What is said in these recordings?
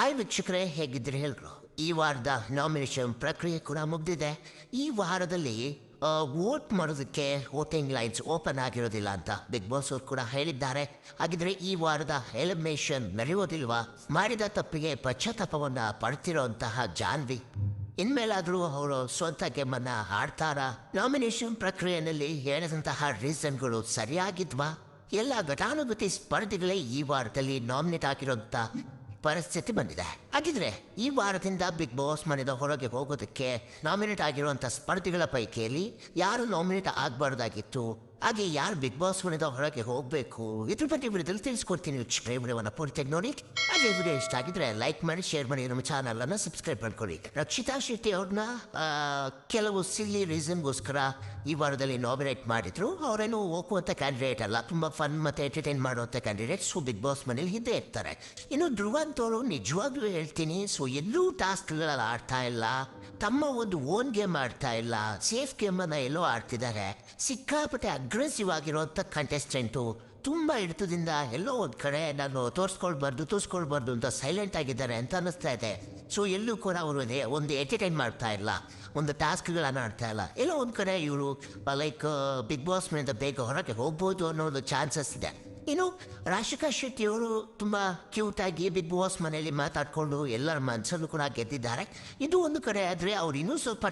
Hi ವೀಕ್ಷಕರೇ ಹೇಗಿದ್ದರೆ ಹೇಳ್ರು ಈ ವಾರದ ನಾಮಿನೇಷನ್ ಪ್ರಕ್ರಿಯೆ ಕೂಡ ಮುಗ್ದಿದೆ. ಈ ವಾರದಲ್ಲಿ ವೋಟ್ ಮಾಡೋದಕ್ಕೆ ವೋಟಿಂಗ್ ಲೈನ್ಸ್ ಓಪನ್ ಆಗಿರೋದಿಲ್ಲ ಅಂತ ಬಿಗ್ ಬಾಸ್ ಅವರು ಕೂಡ ಹೇಳಿದ್ದಾರೆ. ಹಾಗಿದ್ರೆ ಈ ವಾರದ ಎಲಿಮಿನೇಷನ್ ನಡೆಯೋದಿಲ್ವಾ? ಮಾಡಿದ ತಪ್ಪಿಗೆ ಪಶ್ಚಾತ್ತಾಪವನ್ನು ಪಡ್ತಿರೋಂತಹ ಜಾನ್ವಿ. ಇನ್ಮೇಲಾದರೂ ಅವರು ಸ್ವಂತ ಗೇಮನ್ನು ಆಡ್ತಾರಾ? ನಾಮಿನೇಷನ್ ಪ್ರಕ್ರಿಯೆಯಲ್ಲಿ ಹೇಳಿದಂತಹ ರೀಸನ್ಗಳು ಸರಿಯಾಗಿದ್ವಾ? ಎಲ್ಲ ಘಟಾನುಗತಿ ಸ್ಪರ್ಧಿಗಳೇ ಈ ವಾರದಲ್ಲಿ ನಾಮಿನೇಟ್ ಆಗಿರೋಂಥ ಪರಿಸ್ಥಿತಿ ಬಂದಿದೆ. ಹಾಗಿದ್ರೆ ಈ ವಾರದಿಂದ ಬಿಗ್ ಬಾಸ್ ಮನೆದ ಹೊರಗೆ ಹೋಗೋದಕ್ಕೆ ನಾಮಿನೇಟ್ ಆಗಿರುವಂಥ ಸ್ಪರ್ಧಿಗಳ ಪೈಕಿಯಲ್ಲಿ ಯಾರು ನಾಮಿನೇಟ್ ಆಗಬಾರ್ದಾಗಿತ್ತು? ಹಾಗೆ ಯಾರು ಬಿಗ್ ಬಾಸ್ ಮನೆದ ಹೊರಗೆ ಹೋಗಬೇಕು? ಇದ್ರ ಬಗ್ಗೆ ವಿಡಿಯೋದಲ್ಲಿ ತಿಳಿಸ್ಕೊಡ್ತೀನಿ. ವೀಕ್ಷಕರೇ ವಿಡಿಯೋವನ್ನು ಪೂರ್ತಿಯಾಗಿ ನೋಡಿ. ಅದೇ ವಿಡಿಯೋ ಇಷ್ಟ ಆಗಿದ್ರೆ ಲೈಕ್ ಮಾಡಿ ಶೇರ್ ಮಾಡಿ ನಮ್ಮ ಚಾನಲ್ ಅನ್ನು ಸಬ್ಸ್ಕ್ರೈಬ್ ಮಾಡ್ಕೊಳ್ಳಿ. ರಕ್ಷಿತಾ ಶೆಟ್ಟಿ ಅವ್ರನ್ನ ಕೆಲವು ಸಿಲ್ಲಿ ರೀಸನ್ಗೋಸ್ಕರ ಈ ವಾರದಲ್ಲಿ ನಾಮಿನೇಟ್ ಮಾಡಿದ್ರು. ಅವರೇನು ಹೋಗುವಂಥ ಕ್ಯಾಂಡಿಡೇಟ್ ಅಲ್ಲ. ತುಂಬ ಫನ್ ಮತ್ತು ಎಂಟರ್ಟೈನ್ ಮಾಡುವಂಥ ಕ್ಯಾಂಡಿಡೇಟ್ ಸೊ ಬಿಗ್ ಬಾಸ್ ಮನೇಲಿ ಹಿಂದೆ ಇರ್ತಾರೆ. ಇನ್ನು ಧ್ರುವ ಅಂತವರು ನಿಜವಾಗ್ಲೂ ಹೇಳ್ತೀನಿ. ಸೊ ಎಲ್ಲೂ ಟಾಸ್ಕ್ಗಳಲ್ಲಿ ಆಡ್ತಾ ಇಲ್ಲ. ತಮ್ಮ ಒಂದು ಓನ್ ಗೇಮ್ ಆಡ್ತಾ ಇಲ್ಲ. ಸೇಫ್ ಗೇಮನ್ನು ಎಲ್ಲೋ ಆಡ್ತಿದ್ದಾರೆ. ಸಿಕ್ಕಾಪಟ್ಟೆ ಅಗ್ರೆಸಿವ್ ಆಗಿರೋಂಥ ಕಂಟೆಸ್ಟೆಂಟು ತುಂಬ ಹಿಡಿತದಿಂದ ಎಲ್ಲೋ ಒಂದು ಕಡೆ ನಾನು ತೋರಿಸ್ಕೊಳ್ಬಾರ್ದು ತೋರಿಸ್ಕೊಳ್ಬಾರ್ದು ಅಂತ ಸೈಲೆಂಟ್ ಆಗಿದ್ದಾರೆ ಅಂತ ಅನ್ನಿಸ್ತಾ ಇದೆ. ಸೊ ಎಲ್ಲೂ ಕೂಡ ಅವರು ಒಂದು ಎಂಟರ್ಟೈನ್ ಮಾಡ್ತಾ ಇಲ್ಲ, ಒಂದು ಟಾಸ್ಕ್ಗಳನ್ನು ಆಡ್ತಾ ಇಲ್ಲ. ಎಲ್ಲೋ ಒಂದು ಕಡೆ ಇವರು ಲೈಕ್ ಬಿಗ್ ಬಾಸ್ ಮನೆಯಿಂದ ಬೇಗ ಹೊರಗೆ ಹೋಗ್ಬೋದು ಅನ್ನೋ ಒಂದು ಚಾನ್ಸಸ್ ಇದೆ. ಇನ್ನು ರಾಶಿಕಾ ಶೆಟ್ಟಿಯವರು ತುಂಬ ಕ್ಯೂಟಾಗಿ ಬಿಗ್ ಬಾಸ್ ಮನೆಯಲ್ಲಿ ಮಾತಾಡಿಕೊಂಡು ಎಲ್ಲರ ಮನಸ್ಸನ್ನು ಕೂಡ ಗೆದ್ದಿದ್ದಾರೆ. ಇದು ಒಂದು ಕಡೆ ಆದರೆ ಅವ್ರು ಇನ್ನೂ ಸ್ವಲ್ಪ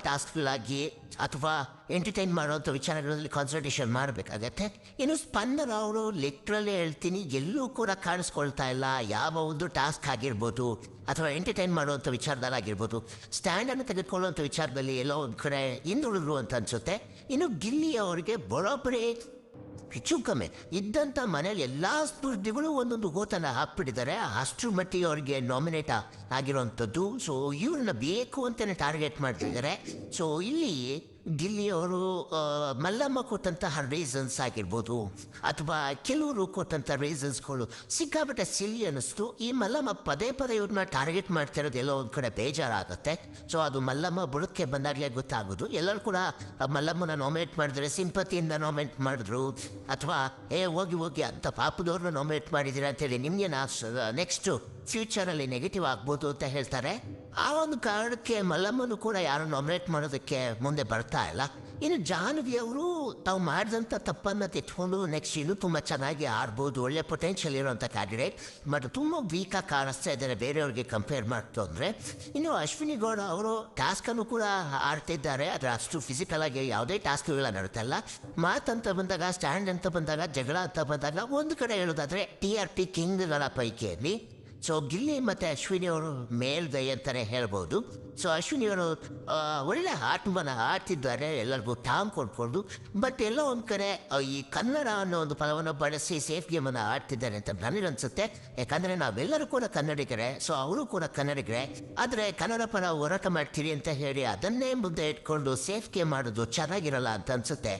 ಆಗಿ ಅಥವಾ ಎಂಟರ್ಟೈನ್ ಮಾಡೋಂಥ ವಿಚಾರಗಳಲ್ಲಿ ಕಾನ್ಸಂಟ್ರೇಷನ್ ಮಾಡಬೇಕಾಗತ್ತೆ. ಇನ್ನು ಸ್ಪಂದನ ಅವರು ಲಿಟ್ರಲ್ಲೇ ಹೇಳ್ತೀನಿ, ಎಲ್ಲೂ ಕೂಡ ಕಾಣಿಸ್ಕೊಳ್ತಾ ಇಲ್ಲ. ಯಾವ ಒಂದು ಟಾಸ್ಕ್ ಆಗಿರ್ಬೋದು ಅಥವಾ ಎಂಟರ್ಟೈನ್ ಮಾಡುವಂಥ ವಿಚಾರದಲ್ಲಾಗಿರ್ಬೋದು ಸ್ಟ್ಯಾಂಡನ್ನು ತೆಗೆದುಕೊಳ್ಳುವಂಥ ವಿಚಾರದಲ್ಲಿ ಎಲ್ಲೋ ಒಂದು ಕಡೆ ಹಿಂದುಳಿದ್ರು ಅಂತ ಅನಿಸುತ್ತೆ. ಇನ್ನು ಗಿಲ್ಲಿ ಅವರಿಗೆ ಬರೋಬ್ಬರಿ ಹೆಚ್ಚು ಕಮ್ಮಿ ಇದ್ದಂಥ ಮನೇಲಿ ಎಲ್ಲ ಸ್ಪರ್ಧಿಗಳು ಒಂದೊಂದು ಗೋತನ ಹಾಕ್ಬಿಟ್ಟಿದ್ದಾರೆ. ಅಷ್ಟರ ಮಟ್ಟಿಗೆ ಅವ್ರಿಗೆ ನಾಮಿನೇಟ್ ಆಗಿರೋವಂಥದ್ದು. ಸೊ ಇವ್ರನ್ನ ಬೇಕು ಅಂತಲೇ ಟಾರ್ಗೆಟ್ ಮಾಡ್ತಿದ್ದಾರೆ. ಸೊ ಇಲ್ಲಿ ಗಿಲ್ಲಿ ಅವರು ಆ, ಮಲ್ಲಮ್ಮ ಕೊಟ್ಟಂತಹ ರೀಸನ್ಸ್ ಆಗಿರ್ಬೋದು ಅಥವಾ ಕೆಲವರು ಕೊಟ್ಟಂಥ ರೀಸನ್ಸ್ಗಳು ಸಿಕ್ಕಾಪಟ್ಟೆ ಸಿಲ್ಲಿ ಅನ್ನಿಸ್ತು. ಈ ಮಲ್ಲಮ್ಮ ಪದೇ ಪದೇ ಇವ್ರನ್ನ ಟಾರ್ಗೆಟ್ ಮಾಡ್ತಿರೋದು ಎಲ್ಲೋ ಒಂದು ಕಡೆ ಬೇಜಾರಾಗುತ್ತೆ. ಸೊ ಅದು ಮಲ್ಲಮ್ಮ ಬುಡಕ್ಕೆ ಬಂದಾಗೆ ಗೊತ್ತಾಗೋದು. ಎಲ್ಲರೂ ಕೂಡ ಮಲ್ಲಮ್ಮನ ನಾಮಿನೇಟ್ ಮಾಡಿದ್ರೆ ಸಿಂಪತಿಯಿಂದ ನಾಮಿನೇಟ್ ಮಾಡಿದ್ರು. ಅಥವಾ ಏ ಹೋಗಿ ಹೋಗಿ ಅಂತ ಪಾಪದವ್ರನ್ನ ನಾಮಿನೇಟ್ ಮಾಡಿದ್ದೀರಾ? ಅಂತೇಳಿ ನಿಮಗೆ ನಾ ನೆಕ್ಸ್ಟು ಫ್ಯೂಚರಲ್ಲಿ ನೆಗೆಟಿವ್ ಆಗ್ಬೋದು ಅಂತ ಹೇಳ್ತಾರೆ. ಆ ಒಂದು ಕಾರಣಕ್ಕೆ ಮಲ್ಲಮ್ಮನು ಕೂಡ ಯಾರು ನಾಮಿನೇಟ್ ಮಾಡೋದಕ್ಕೆ ಮುಂದೆ ಬರ್ತಾ ಇಲ್ಲ. ಇನ್ನು ಜಾಹ್ನವಿ ಅವರು ತಾವು ಮಾಡಿದಂಥ ತಪ್ಪನ್ನು ತಿಟ್ಕೊಂಡು ನೆಕ್ಸ್ಟ್ ಇನ್ನೂ ತುಂಬ ಚೆನ್ನಾಗಿ ಆಡ್ಬೋದು, ಒಳ್ಳೆ ಪೊಟೆನ್ಷಿಯಲ್ ಇರೋವಂಥ ಕ್ಯಾಂಡಿಡೇಟ್ ಬಟ್ ತುಂಬ ವೀಕಾಗಿ ಕಾಣಿಸ್ತಾ ಇದ್ದಾರೆ ಬೇರೆಯವ್ರಿಗೆ ಕಂಪೇರ್ ಮಾಡ್ತು ಅಂದರೆ. ಇನ್ನು ಅಶ್ವಿನಿ ಗೌಡ ಅವರು ಟಾಸ್ಕನ್ನು ಕೂಡ ಆಡ್ತಿದ್ದಾರೆ. ಆದರೆ ಅಷ್ಟು ಫಿಸಿಕಲಾಗಿ ಯಾವುದೇ ಟಾಸ್ಕ್ಗಳ ನಡೀತಾ ಇಲ್ಲ. ಮಾತಂತ ಬಂದಾಗ ಸ್ಟ್ಯಾಂಡ್ ಅಂತ ಬಂದಾಗ, ಜಗಳ ಅಂತ ಬಂದಾಗ, ಒಂದು ಕಡೆ ಹೇಳೋದಾದರೆ ಟಿ ಆರ್ ಟಿ ಕಿಂಗ್ಗಳ ಪೈಕಿಯಲ್ಲಿ ಸೊ ಗಿಲ್ಲಿ ಮತ್ತು ಅಶ್ವಿನಿ ಅವರು ಮೇಲ್ದೈ ಅಂತಲೇ ಹೇಳ್ಬೋದು. ಸೊ ಅಶ್ವಿನಿ ಅವರು ಒಳ್ಳೆ ಆತ್ಮನ ಆಡ್ತಿದ್ದಾರೆ ಎಲ್ಲರಿಗೂ ಟಾಮ್ ಕೊಡ್ಕೊಂಡು ಬಟ್ ಎಲ್ಲೋ ಒಂದು ಕಡೆ ಈ ಕನ್ನಡ ಅನ್ನೋ ಒಂದು ಪದವನ್ನು ಬಳಸಿ ಸೇಫ್ ಗೇಮನ್ನು ಆಡ್ತಿದ್ದಾರೆ ಅಂತ ನನಗೆ ಅನಿಸುತ್ತೆ ಯಾಕಂದರೆ ನಾವೆಲ್ಲರೂ ಕೂಡ ಕನ್ನಡಿಗರೇ ಸೊ ಅವರು ಕೂಡ ಕನ್ನಡಿಗರೇ. ಆದರೆ ಕನ್ನಡ ಪರ ಹೋರಾಟ ಮಾಡ್ತೀರಿ ಅಂತ ಹೇಳಿ ಅದನ್ನೇ ಮುಂದೆ ಇಟ್ಕೊಂಡು ಸೇಫ್ ಗೇಮ್ ಮಾಡೋದು ಚೆನ್ನಾಗಿರಲ್ಲ ಅಂತ ಅನ್ಸುತ್ತೆ.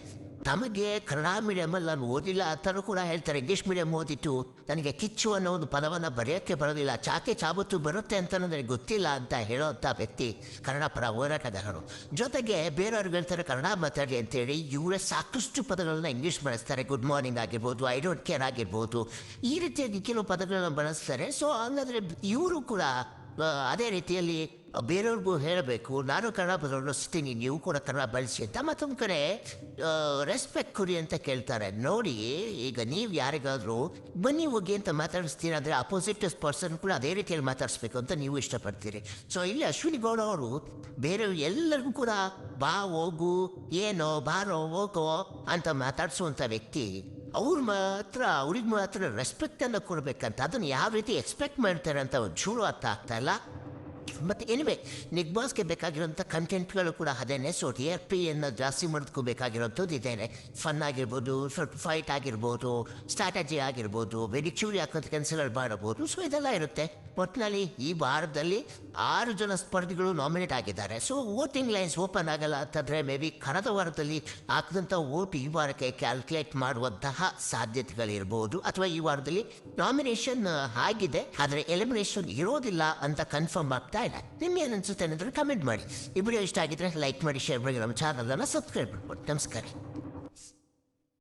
ತಮಗೆ ಕನ್ನಡ ಮೀಡಿಯಮಲ್ಲಿ ನಾನು ಓದಿಲ್ಲ ಅಂತಲೂ ಕೂಡ ಹೇಳ್ತಾರೆ ಇಂಗ್ಲೀಷ್ ಮೀಡಿಯಮ್ ಓದಿತ್ತು ನನಗೆ ಕಿಚ್ಚು ಅನ್ನೋ ಒಂದು ಪದವನ್ನು ಬರೆಯೋಕ್ಕೆ ಬರೋದಿಲ್ಲ ಚಾಕೆ ಚಾಬತ್ತು ಬರುತ್ತೆ ಅಂತ ನನಗೆ ಗೊತ್ತಿಲ್ಲ ಅಂತ ಹೇಳೋಂಥ ವ್ಯಕ್ತಿ ಕನ್ನಡ ಪರ ಹೋರಾಟಗಾರರು. ಜೊತೆಗೆ ಬೇರೆಯವ್ರಿಗೆ ಹೇಳ್ತಾರೆ ಕನ್ನಡ ಮಾತಾಡಿ ಅಂತೇಳಿ ಇವರೇ ಸಾಕಷ್ಟು ಪದಗಳನ್ನು ಇಂಗ್ಲೀಷ್ ಬಳಸ್ತಾರೆ. ಗುಡ್ ಮಾರ್ನಿಂಗ್ ಆಗಿರ್ಬೋದು ಐ ಡೋಂಟ್ ಕೇರ್ ಆಗಿರ್ಬೋದು. ಈ ರೀತಿಯಾಗಿ ಕೆಲವು ಪದಗಳನ್ನು ಬಳಸ್ತಾರೆ. ಸೊ ಹಂಗಾದರೆ ಇವರು ಕೂಡ ಆ, ಅದೇ ರೀತಿಯಲ್ಲಿ ಬೇರೆಯವ್ರಿಗೂ ಹೇಳಬೇಕು, ನಾನು ಕನ್ನಡ ಬಳಸ್ತೀನಿ ನೀವು ಕೂಡ ಕನ್ನಡ ಬಳಸಿ ಅಂತ. ಮತ್ತೊಂದು ಕಡೆ ರೆಸ್ಪೆಕ್ಟ್ ಕೊಡಿ ಅಂತ ಕೇಳ್ತಾರೆ. ನೋಡಿ, ಈಗ ನೀವು ಯಾರಿಗಾದರೂ ಬನ್ನಿ ಹೋಗಿ ಅಂತ ಮಾತಾಡಿಸ್ತೀನಿ ಅಂದರೆ ಅಪೋಸಿಟ್ ಪರ್ಸನ್ ಕೂಡ ಅದೇ ರೀತಿಯಲ್ಲಿ ಮಾತಾಡಿಸ್ಬೇಕು ಅಂತ ನೀವು ಇಷ್ಟಪಡ್ತೀರಿ. ಸೊ ಇಲ್ಲಿ ಅಶ್ವಿನಿ ಗೌಡ ಅವರು ಬೇರೆ ಎಲ್ಲರಿಗೂ ಕೂಡ ಬಾ ಹೋಗು, ಏನೋ ಬಾರೋ ಹೋಗೋ ಅಂತ ಮಾತಾಡಿಸುವಂಥ ವ್ಯಕ್ತಿ ಅವ್ರು ಮಾತ್ರ, ಅವ್ರಿಗೆ ಮಾತ್ರ ರೆಸ್ಪೆಕ್ಟನ್ನು ಕೊಡಬೇಕಂತ. ಅದನ್ನು ಯಾವ ರೀತಿ ಎಕ್ಸ್ಪೆಕ್ಟ್ ಮಾಡ್ತಾರೆ ಅಂತ ಒಂಚೂರು ಅರ್ಥ ಆಗ್ತಾ ಇಲ್ಲ. ಮತ್ತು ಎನಿವೆ ನಿಗ್ಬಾಸ್ಗೆ ಬೇಕಾಗಿರೋಂಥ ಕಂಟೆಂಟ್ಗಳು ಕೂಡ ಅದೇನೆ. ಸೊ ಟಿ ಆರ್ ಪಿಯನ್ನು ಜಾಸ್ತಿ ಮಾಡ್ಕೋಬೇಕಾಗಿರೋಂಥದ್ದು ಇದೇನೆ. ಫನ್ ಆಗಿರ್ಬೋದು, ಸ್ವಲ್ಪ ಫೈಟ್ ಆಗಿರ್ಬೋದು ಸ್ಟ್ರಾಟಜಿ ಆಗಿರ್ಬೋದು ವೆರಿ ಚೂರಿ ಹಾಕೋಂಥ ಕೆಲಸಗಳು ಮಾಡಬಹುದು ಸೊ ಇದೆಲ್ಲ ಇರುತ್ತೆ. ಒಟ್ಟಿನಲ್ಲಿ ಈ ವಾರದಲ್ಲಿ ಆರು ಜನ ಸ್ಪರ್ಧಿಗಳು ನಾಮಿನೇಟ್ ಆಗಿದ್ದಾರೆ. ಸೊ ವೋಟಿಂಗ್ ಲೈನ್ಸ್ ಓಪನ್ ಆಗಲ್ಲ ಅಂತಂದರೆ ಮೇ ಬಿ ಕಳೆದ ವಾರದಲ್ಲಿ ಹಾಕಿದಂಥ ವೋಟ್ ಈ ವಾರಕ್ಕೆ ಕ್ಯಾಲ್ಕುಲೇಟ್ ಮಾಡುವಂತಹ ಸಾಧ್ಯತೆಗಳಿರ್ಬೋದು. ಅಥವಾ ಈ ವಾರದಲ್ಲಿ ನಾಮಿನೇಷನ್ ಆಗಿದೆ. ಆದರೆ ಎಲಿಮಿನೇಷನ್ ಇರೋದಿಲ್ಲ ಅಂತ ಕನ್ಫರ್ಮ್ ಆಗ್ತಾ ಇಲ್ಲ ನಿಮ್ಗೆ ಏನು ಅನ್ಸುತ್ತೆ ಅನ್ನೋದ್ರ ಕಮೆಂಟ್ ಮಾಡಿ. ಈ ವಿಡಿಯೋ ಇಷ್ಟ ಆಗಿದ್ರೆ ಲೈಕ್ ಮಾಡಿ ಶೇರ್ ಮಾಡಿ, ನಮ್ಮ ಚಾನಲನ್ನು ಸಬ್ಸ್ಕ್ರೈಬ್ ಮಾಡ್ಬೋದು ನಮಸ್ಕಾರ.